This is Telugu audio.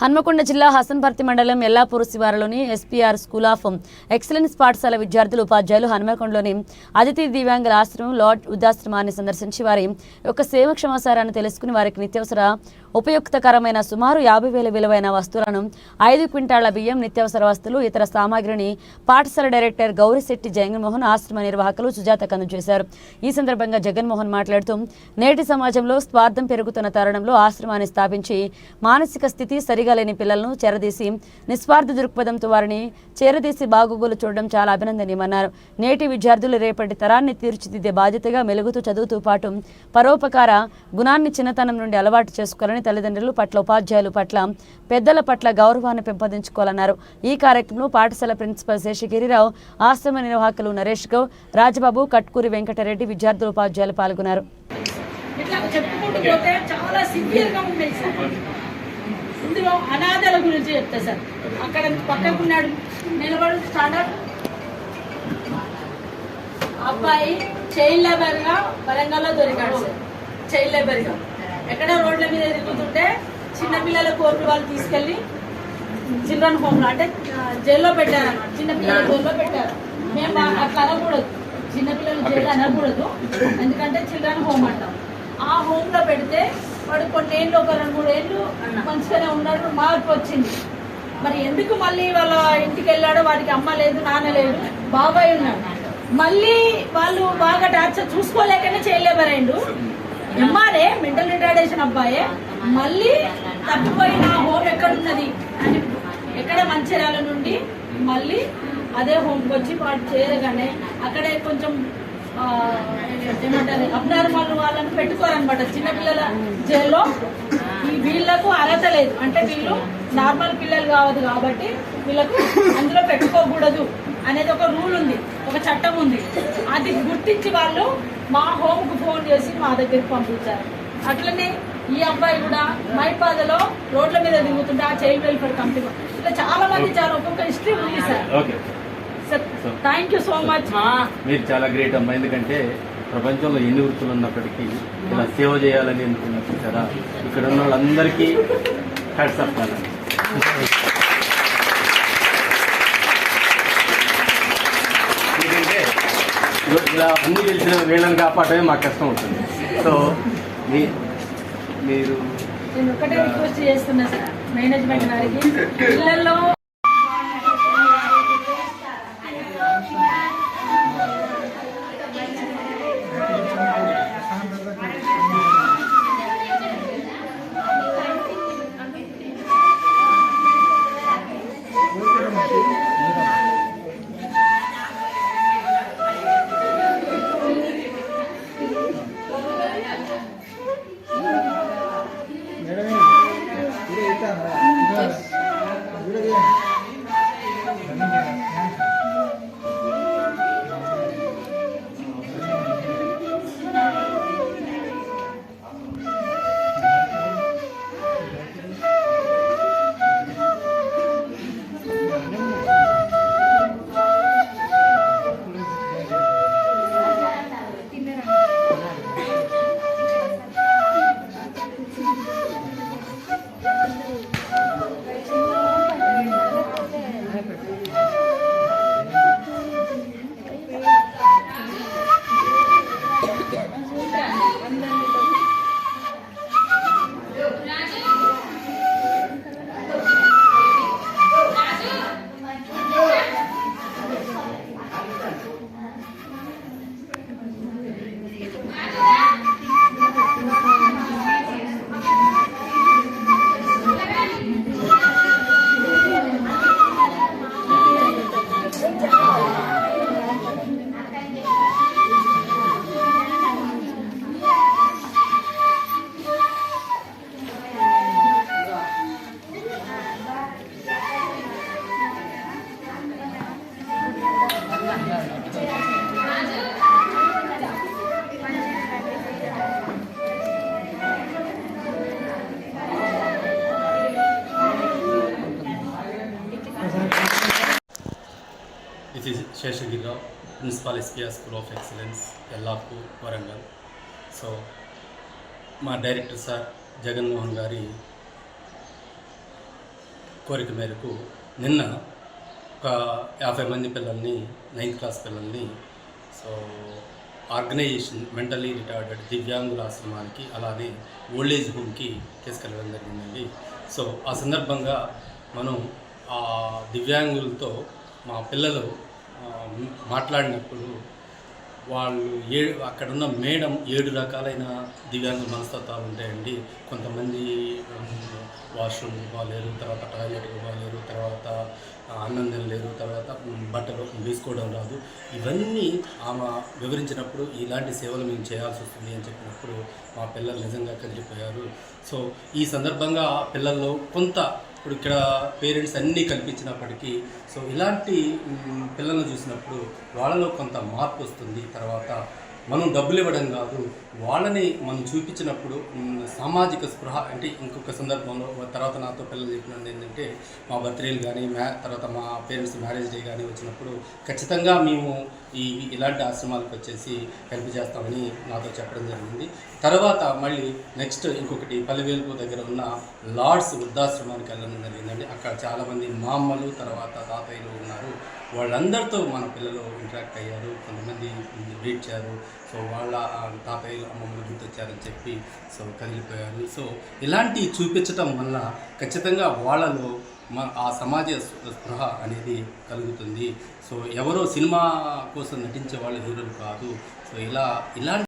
హన్మకొండ జిల్లా హసన్పర్తి మండలం ఎల్లాపూర్ శివారులోని ఎస్పీఆర్ స్కూల్ ఆఫ్ ఎక్సలెన్స్ పాఠశాల విద్యార్థులు ఉపాధ్యాయులు హన్మకొండలోని అతిథి దివ్యాంగుల ఆశ్రమం లార్డ్ వృద్ధాశ్రమాన్ని సందర్శించి వారి యొక్క సేవక్షమాసారాన్ని తెలుసుకుని వారికి నిత్యావసర ఉపయుక్తకరమైన సుమారు యాభై వేల విలువైన వస్తువులను ఐదు క్వింటాళ్ళ బియ్యం నిత్యావసర వస్తువులు ఇతర సామాగ్రిని పాఠశాల డైరెక్టర్ గౌరిశెట్టి జగన్మోహన్ ఆశ్రమ నిర్వాహకులు సుజాతకు చేశారు. ఈ సందర్భంగా జగన్మోహన్ మాట్లాడుతూ నేటి సమాజంలో స్వార్థం పెరుగుతున్న తరుణంలో ఆశ్రమాన్ని స్థాపించి మానసిక స్థితి సరిగా లేని పిల్లలను చేరదీసి నిస్వార్థ దృక్పథంతో వారిని చేరదీసి బాగోగులు చూడడం చాలా అభినందనీయమన్నారు. నేటి విద్యార్థులు రేపటి తరాన్ని తీర్చిదిద్దే బాధ్యతగా మెలుగుతూ చదువుతూ పాటు పరోపకార గుణాన్ని చిన్నతనం నుండి అలవాటు చేసుకోవాలని తల్లిదండ్రులు పట్ల ఉపాధ్యాయులు పట్ల పెద్దల పట్ల గౌరవాన్ని పెంపొందించుకోవాలన్నారు. ఈ కార్యక్రమంలో పాఠశాల ప్రిన్సిపల్ శేషగిరిరావు ఆశ్రమ నిర్వాహకులు నరేష్ గౌ రాజబాబు కట్కూరి వెంకటరెడ్డి విద్యార్థులు ఉపాధ్యాయులు పాల్గొన్నారు. చాలా సివియర్ ఉన్నాయి సార్. ఇందులో అనాథల గురించి చెప్తా సార్. అక్కడ పక్కకున్నాడు నిలబడు స్టాండర్డ్ అబ్బాయి చైల్డ్ లేబర్గా వరంగల్లో దొరికాడు సార్. చైల్డ్ లేబర్గా ఎక్కడ రోడ్ల మీద తిరుగుతుంటే చిన్నపిల్లల కోర్టు వాళ్ళు తీసుకెళ్ళి చిల్డ్రన్ హోమ్లో అంటే జైల్లో పెట్టారు అన్నమాట చిన్నపిల్లల జైల్లో పెట్టారు. మేము అట్లా అనకూడదు. చిన్నపిల్లలు జైలు అనకూడదు. ఎందుకంటే చిల్డ్రన్ హోమ్ అంటాం. ఆ హోమ్లో పెడితే వాడు కొన్ని ఏళ్ళు ఒక రెండు మూడు ఏళ్ళు మంచిగానే ఉన్నాడు మార్పు వచ్చింది మరి ఎందుకు మళ్ళీ వాళ్ళ ఇంటికి వెళ్ళాడో వాడికి అమ్మ లేదు నాన్న లేదు బాబాయ్ ఉన్నాడు. మళ్ళీ వాళ్ళు బాగా టార్చర్ చూసుకోలేకనే చేయలేబరైండు ఎంఆర్ఏ మెంటల్ రిటార్డేషన్ అబ్బాయే. మళ్ళీ తప్పిపోయిన హోమ్ ఎక్కడున్నది? అని ఎక్కడ మంచిర్యాల నుండి మళ్ళీ అదే హోమ్కి వచ్చి వాడు చేయగానే అక్కడే కొంచెం ఏమంటారు అబ్నార్మల్ వాళ్ళని పెట్టుకోరనమాట చిన్నపిల్లల జైల్లో వీళ్ళకు అర్హత లేదు. అంటే వీళ్ళు నార్మల్ పిల్లలు కావద్దు కాబట్టి వీళ్ళకు అందులో పెట్టుకోకూడదు అనేది ఒక రూల్ ఉంది ఒక చట్టం ఉంది. అది గుర్తించి వాళ్ళు మా హోమ్కు ఫోన్ చేసి మా దగ్గరికి పంపించారు. అట్లనే ఈ అబ్బాయి కూడా మైపాదలో రోడ్ల మీద దిగుతుంటే ఆ చైల్డ్ వెల్ఫేర్ కమిటీ ఇట్లా చాలా మంది చాలా ఒక్కొక్క హిస్టరీ ఉంది sir thank you so much మీరు చాలా గ్రేట్ అమ్మా. ఎందుకంటే ప్రపంచంలో ఎన్ని వృత్తులు ఉన్నప్పటికీ ఇలా సేవ చేయాలని అనుకున్నప్పుడు కదా ఇక్కడ ఉన్న వాళ్ళందరికీ హ్యాట్స్ ఆఫ్ ఎందుకంటే ఇలా- అన్ని తెలిసిన వీళ్ళని కాపాడమే మాకు కష్టం అవుతుంది. సో మీ మీరు నేను ఒకటే రిక్వెస్ట్ చేస్తున్నా సార్. మేనేజ్మెంట్ గారికి పిల్లల్లో 干啥的你看的你说的 is Seshagirirao Principal SPR school of excellence Yellapur Warangal so మా డైరెక్టర్ సార్ జగన్మోహన్ గారి కోరిక మేరకు నిన్న ఒక యాభై మంది పిల్లల్ని నైన్త్ క్లాస్ పిల్లల్ని సో ఆర్గనైజేషన్ మెంటలీ రిటార్డెడ్ దివ్యాంగుల ఆశ్రమానికి అలానే ఏజ్ హోమ్కి తీసుకెళ్ళడం జరిగిందండి. సో ఆ సందర్భంగా మనం ఆ దివ్యాంగులతో మా పిల్లలు మాట్లాడినప్పుడు వాళ్ళు ఏడు అక్కడున్న మేడం ఏడు రకాలైన దివ్యాంగ మనస్తత్వాలు ఉంటాయండి. కొంతమంది వాష్రూమ్ బాగాలేరు తర్వాత టాయిలెట్కి బాగాలేరు తర్వాత ఆనందం అన్నం తర్వాత బట్టలు వేసుకోవడం రాదు. ఇవన్నీ ఆమె వివరించినప్పుడు ఇలాంటి సేవలు మేము చేయాల్సి వస్తుంది అని చెప్పినప్పుడు మా పిల్లలు నిజంగా కదిలిపోయారు. సో ఈ సందర్భంగా పిల్లల్లో కొంత ఇప్పుడు ఇక్కడ పేరెంట్స్ అన్నీ కల్పించినప్పటికీ సో ఇలాంటి పిల్లలను పిల్లల్ని చూసినప్పుడు వాళ్ళలో కొంత మార్పు వస్తుంది. తర్వాత మనం డబ్బులు ఇవ్వడం కాదు వాళ్ళని మనం చూపించినప్పుడు సామాజిక స్పృహ అంటే ఇంకొక సందర్భంలో తర్వాత నాతో పిల్లలు చెప్పినది ఏంటంటే మా బర్త్డేలు కానీ మ్యా తర్వాత మా పేరెంట్స్ మ్యారేజ్ డే కానీ వచ్చినప్పుడు ఖచ్చితంగా మేము ఈ ఇలాంటి ఆశ్రమాలకు వచ్చేసి హెల్ప్ చేస్తామని నాతో చెప్పడం జరిగింది. తర్వాత మళ్ళీ నెక్స్ట్ ఇంకొకటి పల్లెవేలుపు దగ్గర ఉన్న లార్డ్స్ వృద్ధాశ్రమానికి వెళ్ళడం జరిగిందండి. అక్కడ చాలామంది మా అమ్మలు తర్వాత తాతయ్యలు ఉన్నారు. వాళ్ళందరితో మన పిల్లలు ఇంటరాక్ట్ అయ్యారు కొంతమంది చేశారు. సో వాళ్ళ తాతయ్యలు అమ్మమ్మలు గుర్తొచ్చారని చెప్పి సో కదిలిపోయారు. సో ఇలాంటి చూపించటం వల్ల ఖచ్చితంగా వాళ్ళలో మ ఆ సమాజ స్పృహ అనేది కలుగుతుంది. సో ఎవరో సినిమా కోసం నటించే వాళ్ళు హీరోలు కాదు. సో ఇలా ఇలాంటి